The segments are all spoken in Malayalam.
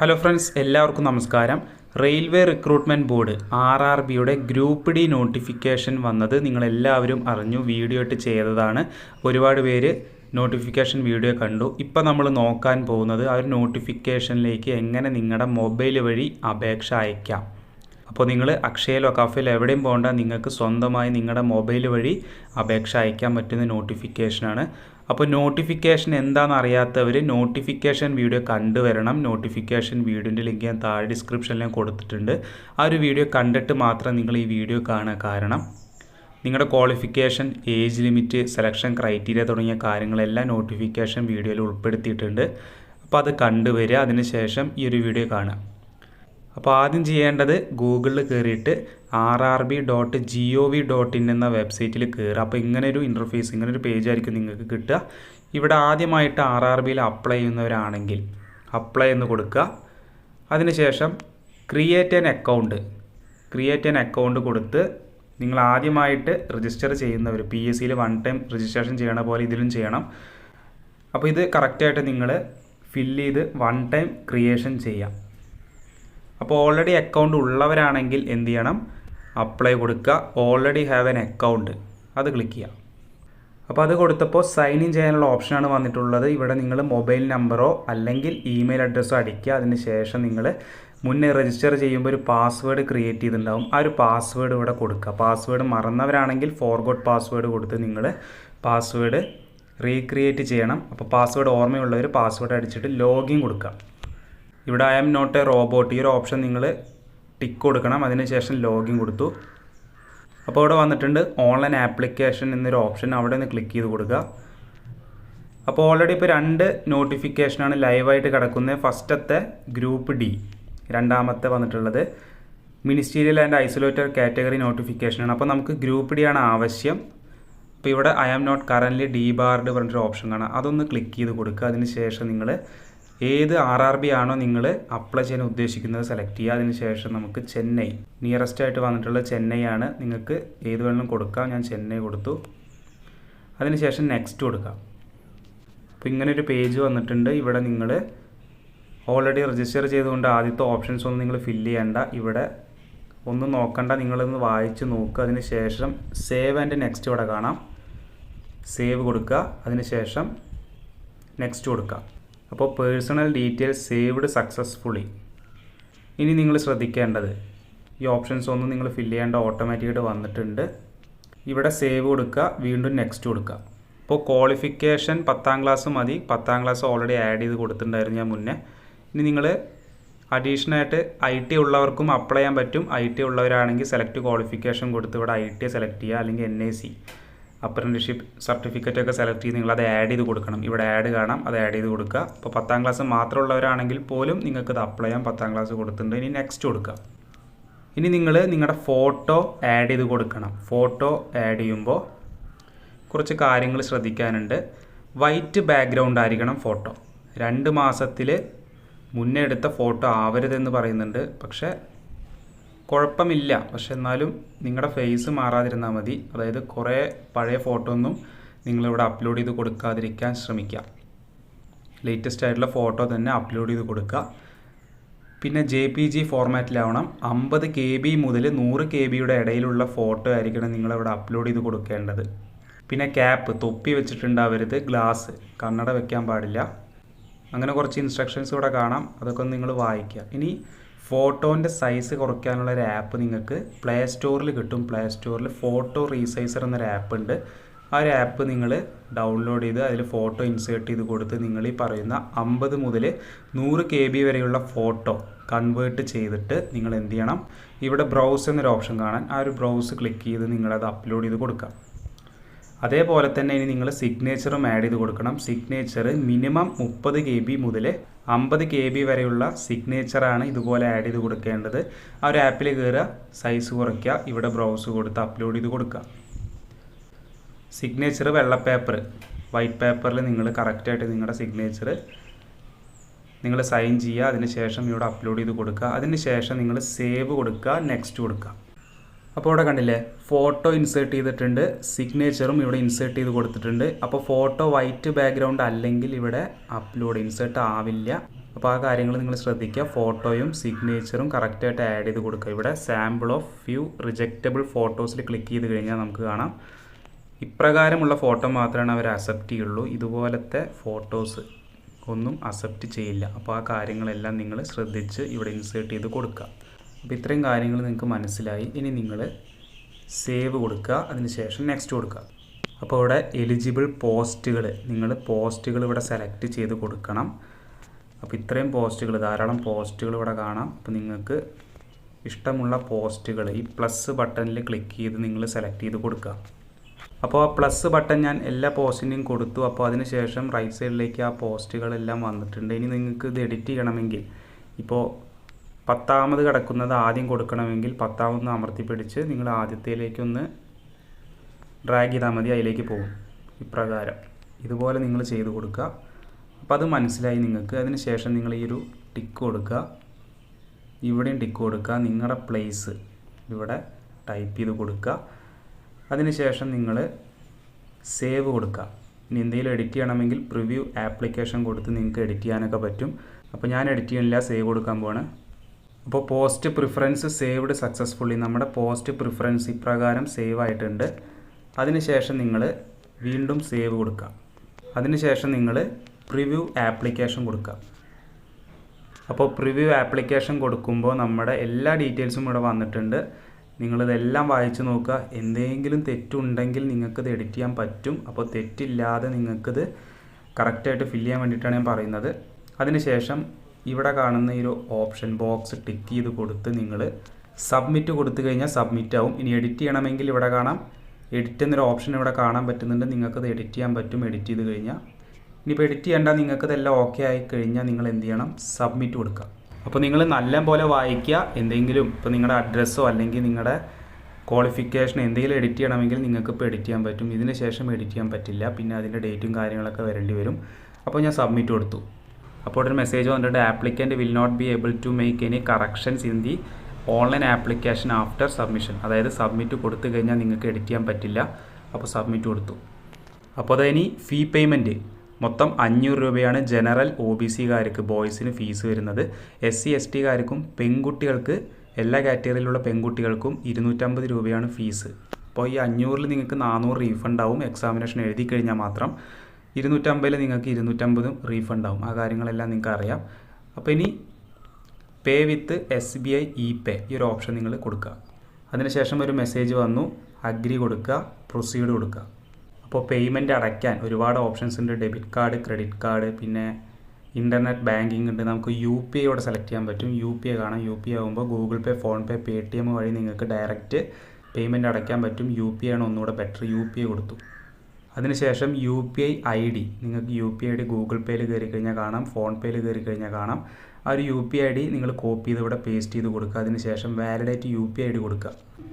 ഹലോ ഫ്രണ്ട്സ് എല്ലാവർക്കും നമസ്കാരം. Railway recruitment board R R ബിയുടെ ഗ്രൂപ്പ് ഡി നോട്ടിഫിക്കേഷൻ വന്നത് നിങ്ങളെല്ലാവരും അറിഞ്ഞു വീഡിയോ ഇട്ട് ചെയ്തതാണ്. ഒരുപാട് പേര് നോട്ടിഫിക്കേഷൻ വീഡിയോ കണ്ടു. ഇപ്പം നമ്മൾ നോക്കാൻ പോകുന്നത് ആ ഒരു നോട്ടിഫിക്കേഷനിലേക്ക് എങ്ങനെ നിങ്ങളുടെ മൊബൈൽ വഴി അപേക്ഷ അയക്കാം. അപ്പോൾ നിങ്ങൾ അക്ഷയയിലോ കഫയിലോ എവിടെയും പോകേണ്ട. നിങ്ങൾക്ക് സ്വന്തമായി നിങ്ങളുടെ മൊബൈൽ വഴി അപേക്ഷ അയക്കാൻ പറ്റുന്ന നോട്ടിഫിക്കേഷനാണ് അപ്പോൾ നോട്ടിഫിക്കേഷൻ എന്താണെന്ന് അറിയാത്തവർ നോട്ടിഫിക്കേഷൻ വീഡിയോ കണ്ടുവരണം. നോട്ടിഫിക്കേഷൻ വീഡിയോന്റെ ലിങ്ക് ഞാൻ താഴെ ഡിസ്ക്രിപ്ഷനിൽ ഞാൻ കൊടുത്തിട്ടുണ്ട്. ആ ഒരു വീഡിയോ കണ്ടിട്ട് മാത്രം നിങ്ങൾ ഈ വീഡിയോ കാണുക. കാരണം നിങ്ങളുടെ qualification age limit selection criteria തുടങ്ങിയ കാര്യങ്ങളെല്ലാം നോട്ടിഫിക്കേഷൻ വീഡിയോയിൽ ഉൾപ്പെടുത്തിയിട്ടുണ്ട്. അപ്പോൾ അത് കണ്ടുവരിക. അതിനുശേഷം ഈ ഒരു വീഡിയോ കാണുക. അപ്പോൾ ആദ്യം ചെയ്യേണ്ടത് ഗൂഗിളിൽ കയറിയിട്ട് R R B dot G O V dot in എന്ന വെബ്സൈറ്റിൽ കയറുക. അപ്പോൾ ഇങ്ങനൊരു ഇന്റർഫേസ് ഇങ്ങനൊരു ഒരു പേജ് ആയിരിക്കും നിങ്ങൾക്ക് കിട്ടുക. ഇവിടെ ആദ്യമായിട്ട് ആർ ആർ ബിയിൽ അപ്ലൈ ചെയ്യുന്നവരാണെങ്കിൽ അപ്ലൈ എന്ന് കൊടുക്കുക. അതിനുശേഷം create an account create an account കൊടുത്ത് നിങ്ങൾ ആദ്യമായിട്ട് രജിസ്റ്റർ ചെയ്യുന്നവർ പി എസ് സിയിൽ വൺ ടൈം രജിസ്ട്രേഷൻ ചെയ്യണ പോലെ ഇതിലും ചെയ്യണം. അപ്പോൾ ഇത് കറക്റ്റായിട്ട് നിങ്ങൾ ഫില്ല് ചെയ്ത് വൺ ടൈം ക്രിയേഷൻ ചെയ്യാം അപ്പോൾ ഓൾറെഡി അക്കൗണ്ട് ഉള്ളവരാണെങ്കിൽ എന്ത് ചെയ്യണം? അപ്ലൈ കൊടുക്കുക. ഓൾറെഡി ഹാവ് എൻ അക്കൗണ്ട് അത് ക്ലിക്ക് ചെയ്യുക. അപ്പോൾ അത് കൊടുത്തപ്പോൾ സൈൻ ഇൻ ചെയ്യാനുള്ള ഓപ്ഷനാണ് വന്നിട്ടുള്ളത്. ഇവിടെ നിങ്ങൾ മൊബൈൽ നമ്പറോ അല്ലെങ്കിൽ ഇമെയിൽ അഡ്രസ്സോ അടിക്കുക. അതിന് ശേഷം നിങ്ങൾ മുന്നേ രജിസ്റ്റർ ചെയ്യുമ്പോൾ ഒരു പാസ്വേഡ് ക്രിയേറ്റ് ചെയ്തിട്ടുണ്ടാകും ആ ഒരു പാസ്വേഡ് ഇവിടെ കൊടുക്കുക. പാസ്വേഡ് മറന്നവരാണെങ്കിൽ ഫോർഗോട്ട് പാസ്വേഡ് കൊടുത്ത് നിങ്ങൾ പാസ്വേഡ് റീക്രിയേറ്റ് ചെയ്യണം. അപ്പോൾ പാസ്വേഡ് ഓർമ്മയുള്ളവർ പാസ്വേഡ് അടിച്ചിട്ട് ലോഗിൻ കൊടുക്കുക. ഇവിടെ I am not a robot ഈ ഒരു ഓപ്ഷൻ നിങ്ങൾ ടിക്ക് കൊടുക്കണം. അതിനുശേഷം ലോഗിൻ കൊടുത്തു. അപ്പോൾ ഇവിടെ വന്നിട്ടുണ്ട് ഓൺലൈൻ ആപ്ലിക്കേഷൻ എന്നൊരു ഓപ്ഷൻ അവിടെ നിന്ന് ക്ലിക്ക് ചെയ്ത് കൊടുക്കുക അപ്പോൾ ഓൾറെഡി ഇപ്പോൾ രണ്ട് നോട്ടിഫിക്കേഷനാണ് ലൈവായിട്ട് കിടക്കുന്നത്. ഫസ്റ്റത്തെ ഗ്രൂപ്പ് ഡി രണ്ടാമത്തെ വന്നിട്ടുള്ളത് മിനിസ്റ്റീരിയൽ ആൻഡ് ഐസൊലേറ്റഡ് കാറ്റഗറി നോട്ടിഫിക്കേഷനാണ് അപ്പോൾ നമുക്ക് ഗ്രൂപ്പ് ഡി ആണ് ആവശ്യം. അപ്പോൾ ഇവിടെ I am not current debarred പറഞ്ഞൊരു ഓപ്ഷൻ കാണാം. അതൊന്ന് ക്ലിക്ക് ചെയ്ത് കൊടുക്കുക അതിന് ശേഷം നിങ്ങൾ ഏത് ആർ ആർ ബി ആണോ നിങ്ങൾ അപ്ലൈ ചെയ്യാൻ ഉദ്ദേശിക്കുന്നത് സെലക്ട് ചെയ്യുക. അതിനുശേഷം നമുക്ക് ചെന്നൈ നിയറസ്റ്റ് ആയിട്ട് വന്നിട്ടുള്ള ചെന്നൈ ആണ് നിങ്ങൾക്ക് ഏത് വേണമെങ്കിലും കൊടുക്കാം. ഞാൻ ചെന്നൈ കൊടുത്തു. അതിനുശേഷം നെക്സ്റ്റ് കൊടുക്കാം. അപ്പോൾ ഇങ്ങനെ ഒരു പേജ് വന്നിട്ടുണ്ട്. ഇവിടെ നിങ്ങൾ ഓൾറെഡി രജിസ്റ്റർ ചെയ്തുകൊണ്ട് ആദ്യത്തെ ഓപ്ഷൻസ് ഒന്നും നിങ്ങൾ ഫില്ല് ചെയ്യേണ്ട. ഇവിടെ ഒന്നും നോക്കണ്ട. നിങ്ങളൊന്ന് വായിച്ച് നോക്കുക അതിനുശേഷം സേവ് ആൻഡ് നെക്സ്റ്റ് ഇവിടെ കാണാം. സേവ് കൊടുക്കുക. അതിനുശേഷം നെക്സ്റ്റ് കൊടുക്കുക അപ്പോൾ പേഴ്സണൽ ഡീറ്റെയിൽസ് സേവ്ഡ് സക്സസ്ഫുള്ളി ഇനി നിങ്ങൾ ശ്രദ്ധിക്കേണ്ടത് ഈ ഓപ്ഷൻസ് ഒന്നും നിങ്ങൾ ഫില്ല് ചെയ്യേണ്ട ഓട്ടോമാറ്റിക്കായിട്ട് വന്നിട്ടുണ്ട്. ഇവിടെ സേവ് കൊടുക്കുക വീണ്ടും നെക്സ്റ്റ് കൊടുക്കുക. അപ്പോൾ ക്വാളിഫിക്കേഷൻ പത്താം ക്ലാസ് മതി. പത്താം ക്ലാസ് ഓൾറെഡി ആഡ് ചെയ്ത് കൊടുത്തിട്ടുണ്ടായിരുന്നു ഞാൻ മുന്നേ. ഇനി നിങ്ങൾ അഡീഷണലായിട്ട് ഐ ടി ഉള്ളവർക്കും അപ്ലൈ ചെയ്യാൻ പറ്റും. ഐ ടി ഉള്ളവരാണെങ്കിൽ സെലക്ട് ക്വാളിഫിക്കേഷൻ കൊടുത്ത് ഇവിടെ ഐ ടി സെലക്ട് ചെയ്യുക അല്ലെങ്കിൽ N I C apprenticeship certificate ഒക്കെ സെലക്ട് ചെയ്ത് നിങ്ങൾ അത് ആഡ് ചെയ്ത് കൊടുക്കണം. ഇവിടെ ആഡ് കാണാം അത് ആഡ് ചെയ്ത് കൊടുക്കുക. അപ്പോൾ പത്താം ക്ലാസ് മാത്രമുള്ളവരാണെങ്കിൽ പോലും നിങ്ങൾക്ക് ഇത് അപ്ലൈ ചെയ്യാം പത്താം ക്ലാസ് കൊടുത്തിട്ടുണ്ട്. ഇനി നെക്സ്റ്റ് കൊടുക്കുക. ഇനി നിങ്ങൾ നിങ്ങളുടെ ഫോട്ടോ ആഡ് ചെയ്ത് കൊടുക്കണം. ഫോട്ടോ ആഡ് ചെയ്യുമ്പോൾ കുറച്ച് കാര്യങ്ങൾ ശ്രദ്ധിക്കാനുണ്ട്. വൈറ്റ് ബാക്ക്ഗ്രൗണ്ട് ആയിരിക്കണം ഫോട്ടോ രണ്ട് മാസത്തിൽ മുന്നേ എടുത്ത ഫോട്ടോ ആവരുതെന്ന് പറയുന്നുണ്ട്. പക്ഷേ കുഴപ്പമില്ല. പക്ഷെ എന്നാലും നിങ്ങളുടെ ഫേസ് മാറാതിരുന്നാൽ മതി. അതായത് കുറേ പഴയ ഫോട്ടോ ഒന്നും നിങ്ങളിവിടെ അപ്ലോഡ് ചെയ്ത് കൊടുക്കാതിരിക്കാൻ ശ്രമിക്കുക ലേറ്റസ്റ്റ് ആയിട്ടുള്ള ഫോട്ടോ തന്നെ അപ്ലോഡ് ചെയ്ത് കൊടുക്കുക പിന്നെ ജെ പി ജി ഫോർമാറ്റിലാവണം അമ്പത് കെ ബി മുതൽ നൂറ് കെ ബിയുടെ ഇടയിലുള്ള ഫോട്ടോ ആയിരിക്കണം നിങ്ങളിവിടെ അപ്ലോഡ് ചെയ്ത് കൊടുക്കേണ്ടത്. പിന്നെ ക്യാപ്പ് തൊപ്പി വെച്ചിട്ടുണ്ടാവരുത്. ഗ്ലാസ് കണ്ണട വെക്കാൻ പാടില്ല. അങ്ങനെ കുറച്ച് ഇൻസ്ട്രക്ഷൻസ് ഇവിടെ കാണാം. അതൊക്കെ ഒന്ന് നിങ്ങൾ വായിക്കുക ഇനി ഫോട്ടോന്റെ സൈസ് കുറയ്ക്കാനുള്ള ഒരു ആപ്പ് നിങ്ങൾക്ക് പ്ലേ സ്റ്റോറിൽ കിട്ടും. പ്ലേ സ്റ്റോറിൽ ഫോട്ടോ റീസൈസർ എന്നൊരു ആപ്പ് ഉണ്ട്. ആ ഒരു ആപ്പ് നിങ്ങൾ ഡൗൺലോഡ് ചെയ്ത് അതിൽ ഫോട്ടോ ഇൻസേർട്ട് ചെയ്ത് കൊടുത്ത് നിങ്ങൾ ഈ പറയുന്ന അമ്പത് മുതൽ നൂറ് കെ ബി വരെയുള്ള ഫോട്ടോ കൺവേർട്ട് ചെയ്തിട്ട് നിങ്ങൾ എന്ത് ചെയ്യണം? ഇവിടെ ബ്രൗസ് എന്നൊരു ഓപ്ഷൻ കാണാൻ ആ ഒരു ബ്രൗസ് ക്ലിക്ക് ചെയ്ത് നിങ്ങളത് അപ്ലോഡ് ചെയ്ത് കൊടുക്കുക അതേപോലെ തന്നെ ഇനി നിങ്ങൾ സിഗ്നേച്ചറും ആഡ് ചെയ്ത് കൊടുക്കണം. സിഗ്നേച്ചർ മിനിമം മുപ്പത് കെ ബി മുതൽ അമ്പത് കെ ബി വരെയുള്ള സിഗ്നേച്ചറാണ് ഇതുപോലെ ആഡ് ചെയ്ത് കൊടുക്കേണ്ടത്. ആ ഒരു ആപ്പിൽ കയറുക സൈസ് കുറയ്ക്കുക ഇവിടെ ബ്രൗസ് കൊടുത്ത് അപ്ലോഡ് ചെയ്ത് കൊടുക്കുക. സിഗ്നേച്ചർ വെള്ള പേപ്പർ വൈറ്റ് പേപ്പറിൽ നിങ്ങൾ കറക്റ്റായിട്ട് നിങ്ങളുടെ സിഗ്നേച്ചർ നിങ്ങൾ സൈൻ ചെയ്യുക അതിന് ശേഷം ഇവിടെ അപ്ലോഡ് ചെയ്ത് കൊടുക്കുക. അതിന് ശേഷം നിങ്ങൾ സേവ് കൊടുക്കുക നെക്സ്റ്റ് കൊടുക്കുക. അപ്പോൾ ഇവിടെ കണ്ടില്ലേ ഫോട്ടോ ഇൻസേർട്ട് ചെയ്തിട്ടുണ്ട് സിഗ്നേച്ചറും ഇവിടെ ഇൻസേർട്ട് ചെയ്ത് കൊടുത്തിട്ടുണ്ട്. അപ്പോൾ ഫോട്ടോ വൈറ്റ് ബാക്ക്ഗ്രൗണ്ട് അല്ലെങ്കിൽ ഇവിടെ അപ്ലോഡ് ഇൻസേർട്ട് ആവില്ല. അപ്പോൾ ആ കാര്യങ്ങൾ നിങ്ങൾ ശ്രദ്ധിക്കുക. ഫോട്ടോയും സിഗ്നേച്ചറും കറക്റ്റായിട്ട് ആഡ് ചെയ്ത് കൊടുക്കുക. ഇവിടെ സാമ്പിൾ ഓഫ് ഫ്യൂ റിജക്റ്റബിൾ ഫോട്ടോസിൽ ക്ലിക്ക് ചെയ്ത് കഴിഞ്ഞാൽ നമുക്ക് കാണാം. ഇപ്രകാരമുള്ള ഫോട്ടോ മാത്രമാണ് അവർ അക്സെപ്റ്റ് ചെയ്യുള്ളൂ. ഇതുപോലത്തെ ഫോട്ടോസ് ഒന്നും അക്സെപ്റ്റ് ചെയ്യില്ല. അപ്പോൾ ആ കാര്യങ്ങളെല്ലാം നിങ്ങൾ ശ്രദ്ധിച്ച് ഇവിടെ ഇൻസേർട്ട് ചെയ്ത് കൊടുക്കുക. അപ്പോൾ ഇത്രയും കാര്യങ്ങൾ നിങ്ങൾക്ക് മനസ്സിലായി. ഇനി നിങ്ങൾ സേവ് കൊടുക്കുക. അതിനുശേഷം നെക്സ്റ്റ് കൊടുക്കുക. അപ്പോൾ ഇവിടെ എലിജിബിൾ പോസ്റ്റുകൾ നിങ്ങൾ പോസ്റ്റുകൾ ഇവിടെ സെലക്ട് ചെയ്ത് കൊടുക്കണം. അപ്പോൾ ഇത്രയും പോസ്റ്റുകൾ ധാരാളം പോസ്റ്റുകൾ ഇവിടെ കാണാം. അപ്പോൾ നിങ്ങൾക്ക് ഇഷ്ടമുള്ള പോസ്റ്റുകൾ ഈ പ്ലസ് ബട്ടണിൽ ക്ലിക്ക് ചെയ്ത് നിങ്ങൾ സെലക്ട് ചെയ്ത് കൊടുക്കുക. അപ്പോൾ ആ പ്ലസ് ബട്ടൺ ഞാൻ എല്ലാ പോസ്റ്റിന്റെയും കൊടുത്തു. അപ്പോൾ അതിന് ശേഷം റൈറ്റ് സൈഡിലേക്ക് ആ പോസ്റ്റുകളെല്ലാം വന്നിട്ടുണ്ട്. ഇനി നിങ്ങൾക്ക് ഇത് എഡിറ്റ് ചെയ്യണമെങ്കിൽ ഇപ്പോൾ പത്താമത് കിടക്കുന്നത് ആദ്യം കൊടുക്കണമെങ്കിൽ പത്താമത് അമർത്തി പിടിച്ച് നിങ്ങൾ ആദ്യത്തേലേക്കൊന്ന് ഡ്രാഗ് ചെയ്താൽ മതി അതിലേക്ക് പോകും. ഇപ്രകാരം. ഇതുപോലെ നിങ്ങൾ ചെയ്ത് കൊടുക്കുക. അപ്പോൾ അത് മനസ്സിലായി നിങ്ങൾക്ക്. അതിന് ശേഷം നിങ്ങൾ ഈ ഒരു ടിക്ക് കൊടുക്കുക. ഇവിടെയും ടിക്ക് കൊടുക്കുക. നിങ്ങളുടെ പ്ലേസ് ഇവിടെ ടൈപ്പ് ചെയ്ത് കൊടുക്കുക. അതിനുശേഷം നിങ്ങൾ സേവ് കൊടുക്കുക. ഇനി എന്തെങ്കിലും എഡിറ്റ് ചെയ്യണമെങ്കിൽ പ്രിവ്യൂ ആപ്ലിക്കേഷൻ കൊടുത്ത് നിങ്ങൾക്ക് എഡിറ്റ് ചെയ്യാനൊക്കെ പറ്റും. അപ്പോൾ ഞാൻ എഡിറ്റ് ചെയ്യണില്ല സേവ് കൊടുക്കാൻ പോവാണ്. അപ്പോൾ പോസ്റ്റ് പ്രിഫറൻസ് സേവ്ഡ് സക്സസ്ഫുള്ളി നമ്മുടെ പോസ്റ്റ് പ്രിഫറൻസ് ഇപ്രകാരം സേവ് ആയിട്ടുണ്ട്. അതിനുശേഷം നിങ്ങൾ വീണ്ടും സേവ് കൊടുക്കുക അതിനുശേഷം നിങ്ങൾ പ്രിവ്യൂ ആപ്ലിക്കേഷൻ കൊടുക്കുക അപ്പോൾ പ്രിവ്യൂ ആപ്ലിക്കേഷൻ കൊടുക്കുമ്പോൾ നമ്മുടെ എല്ലാ ഡീറ്റെയിൽസും ഇവിടെ വന്നിട്ടുണ്ട്. നിങ്ങളിതെല്ലാം വായിച്ചു നോക്കുക എന്തെങ്കിലും തെറ്റുണ്ടെങ്കിൽ നിങ്ങൾക്കിത് എഡിറ്റ് ചെയ്യാൻ പറ്റും. അപ്പോൾ തെറ്റില്ലാതെ നിങ്ങൾക്കിത് കറക്റ്റായിട്ട് ഫില്ല് ചെയ്യാൻ വേണ്ടിയിട്ടാണ് ഞാൻ പറയുന്നത്. അതിനുശേഷം ഇവിടെ കാണുന്ന ഈ ഒരു ഓപ്ഷൻ ബോക്സ് ടിക്ക് ചെയ്ത് കൊടുത്ത് നിങ്ങൾ സബ്മിറ്റ് കൊടുത്തു കഴിഞ്ഞാൽ സബ്മിറ്റ് ആവും. ഇനി എഡിറ്റ് ചെയ്യണമെങ്കിൽ ഇവിടെ കാണാം. എഡിറ്റ് എന്നൊരു ഓപ്ഷൻ ഇവിടെ കാണാൻ പറ്റുന്നുണ്ട്. നിങ്ങൾക്കത് എഡിറ്റ് ചെയ്യാൻ പറ്റും. എഡിറ്റ് ചെയ്ത് കഴിഞ്ഞാൽ ഇനിയിപ്പോൾ എഡിറ്റ് ചെയ്യണ്ട. നിങ്ങൾക്കതെല്ലാം ഓക്കെ ആയി കഴിഞ്ഞാൽ നിങ്ങൾ എന്ത് ചെയ്യണം? സബ്മിറ്റ് കൊടുക്കുക. അപ്പോൾ നിങ്ങൾ നല്ല പോലെ വായിക്കുക. എന്തെങ്കിലും ഇപ്പോൾ നിങ്ങളുടെ അഡ്രസ്സോ അല്ലെങ്കിൽ നിങ്ങളുടെ ക്വാളിഫിക്കേഷൻ എന്തെങ്കിലും എഡിറ്റ് ചെയ്യണമെങ്കിൽ നിങ്ങൾക്ക് ഇപ്പോൾ എഡിറ്റ് ചെയ്യാൻ പറ്റും. ഇതിന് ശേഷം എഡിറ്റ് ചെയ്യാൻ പറ്റില്ല. പിന്നെ അതിന്റെ ഡേറ്റും കാര്യങ്ങളൊക്കെ വരേണ്ടി വരും. അപ്പോൾ ഞാൻ സബ്മിറ്റ് കൊടുത്തു. അപ്പോൾ ഒരു മെസ്സേജ് വന്നിട്ടുണ്ട്. Applicant will not be able to make any corrections in the online application after submission അതായത് സബ്മിറ്റ് കൊടുത്തു കഴിഞ്ഞാൽ നിങ്ങൾക്ക് എഡിറ്റ് ചെയ്യാൻ പറ്റില്ല. അപ്പോൾ സബ്മിറ്റ് കൊടുത്തു. അപ്പോൾ അത് ഇനി ഫീ പേയ്മെന്റ് മൊത്തം അഞ്ഞൂറ് രൂപയാണ് ജനറൽ ഒ ബി സികാർക്ക് ബോയ്സിന് ഫീസ് വരുന്നത്. എസ് സി എസ് ടിക്കാർക്കും പെൺകുട്ടികൾക്ക് എല്ലാ കാറ്റഗറിയിലുള്ള പെൺകുട്ടികൾക്കും ഇരുന്നൂറ്റമ്പത് രൂപയാണ് ഫീസ് അപ്പോൾ ഈ അഞ്ഞൂറിൽ നിങ്ങൾക്ക് നാനൂറ് റീഫണ്ട് ആവും. എക്സാമിനേഷൻ എഴുതി കഴിഞ്ഞാൽ മാത്രം. ഇരുന്നൂറ്റമ്പതിൽ നിങ്ങൾക്ക് ഇരുന്നൂറ്റമ്പതും റീഫണ്ട് ആവും. ആ കാര്യങ്ങളെല്ലാം നിങ്ങൾക്ക് അറിയാം. അപ്പോൾ ഇനി pay with S B I E pay ഈ ഒരു ഓപ്ഷൻ നിങ്ങൾ കൊടുക്കുക. അതിനുശേഷം ഒരു മെസ്സേജ് വന്നു അഗ്രി കൊടുക്കുക പ്രൊസീഡ് കൊടുക്കുക. അപ്പോൾ പേയ്മെന്റ് അടയ്ക്കാൻ ഒരുപാട് ഓപ്ഷൻസ് ഉണ്ട്. ഡെബിറ്റ് കാർഡ് ക്രെഡിറ്റ് കാർഡ് പിന്നെ ഇന്റർനെറ്റ് ബാങ്കിങ് ഉണ്ട്. നമുക്ക് യു പി ഐയോടെ സെലക്ട് ചെയ്യാൻ പറ്റും. യു പി ഐ കാണാം. യു പി ഐ ആകുമ്പോൾ Google Pay PhonePe Paytm വഴി നിങ്ങൾക്ക് ഡയറക്റ്റ് പേയ്മെന്റ് അടയ്ക്കാൻ പറ്റും. യു പി ഐ ആണ് ഒന്നുകൂടെ ബെറ്റർ യു പി ഐ കൊടുത്തു. അതിനുശേഷം U P I I D നിങ്ങൾക്ക് U P I D Google പേയിൽ കയറി കഴിഞ്ഞാൽ കാണാം ഫോൺ പേയിൽ കയറി കഴിഞ്ഞാൽ കാണാം. ആ ഒരു യു പി ഐ ഡി നിങ്ങൾ കോപ്പി ചെയ്ത് ഇവിടെ പേസ്റ്റ് ചെയ്ത് കൊടുക്കുക. അതിനുശേഷം validate U P I D കൊടുക്കുക.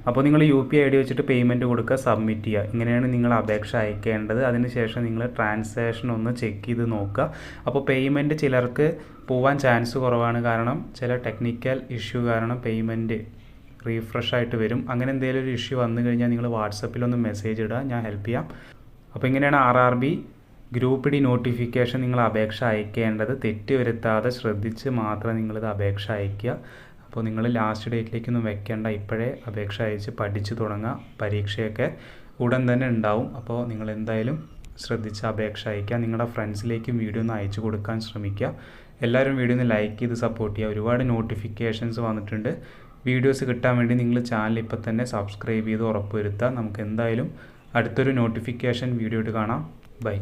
അപ്പോൾ നിങ്ങൾ യു പി ഐ ഡി വെച്ചിട്ട് പേയ്മെന്റ് കൊടുക്കുക സബ്മിറ്റ് ചെയ്യുക. ഇങ്ങനെയാണ് നിങ്ങൾ അപേക്ഷ അയക്കേണ്ടത്. അതിനുശേഷം നിങ്ങൾ ട്രാൻസാക്ഷൻ ഒന്ന് ചെക്ക് ചെയ്ത് നോക്കുക. അപ്പോൾ പേയ്മെന്റ് ചിലർക്ക് പോവാൻ ചാൻസ് കുറവാണ് കാരണം ചില ടെക്നിക്കൽ ഇഷ്യൂ കാരണം പേയ്മെന്റ് റീഫ്രഷ് ആയിട്ട് വരും. അങ്ങനെ എന്തെങ്കിലും ഒരു ഇഷ്യൂ വന്നു കഴിഞ്ഞാൽ നിങ്ങൾ വാട്സപ്പിലൊന്ന് മെസ്സേജ് ഇടുക. ഞാൻ ഹെൽപ്പ് ചെയ്യാം. അപ്പോൾ ഇങ്ങനെയാണ് R R B group D notification നിങ്ങൾ അപേക്ഷ അയക്കേണ്ടത്. തെറ്റ് വരുത്താതെ ശ്രദ്ധിച്ച് മാത്രം നിങ്ങളിത് അപേക്ഷ അയക്കുക. അപ്പോൾ നിങ്ങൾ ലാസ്റ്റ് ഡേറ്റിലേക്കൊന്നും വെക്കേണ്ട. ഇപ്പോഴേ അപേക്ഷ അയച്ച് പഠിച്ചു തുടങ്ങുക. പരീക്ഷയൊക്കെ ഉടൻ തന്നെ ഉണ്ടാവും. അപ്പോൾ നിങ്ങൾ എന്തായാലും ശ്രദ്ധിച്ച് അപേക്ഷ അയക്കുക. നിങ്ങളുടെ ഫ്രണ്ട്സിലേക്കും വീഡിയോ ഒന്ന് അയച്ചു കൊടുക്കാൻ ശ്രമിക്കുക. എല്ലാവരും വീഡിയോ ഒന്ന് ലൈക്ക് ചെയ്ത് സപ്പോർട്ട് ചെയ്യുക. ഒരുപാട് നോട്ടിഫിക്കേഷൻസ് വന്നിട്ടുണ്ട്. വീഡിയോസ് കിട്ടാൻ വേണ്ടി നിങ്ങൾ ചാനൽ ഇപ്പോൾ തന്നെ സബ്സ്ക്രൈബ് ചെയ്ത് ഉറപ്പുവരുത്തുക. നമുക്ക് എന്തായാലും അടുത്തൊരു നോട്ടിഫിക്കേഷൻ വീഡിയോ ആയിട്ട് കാണാം. ബൈ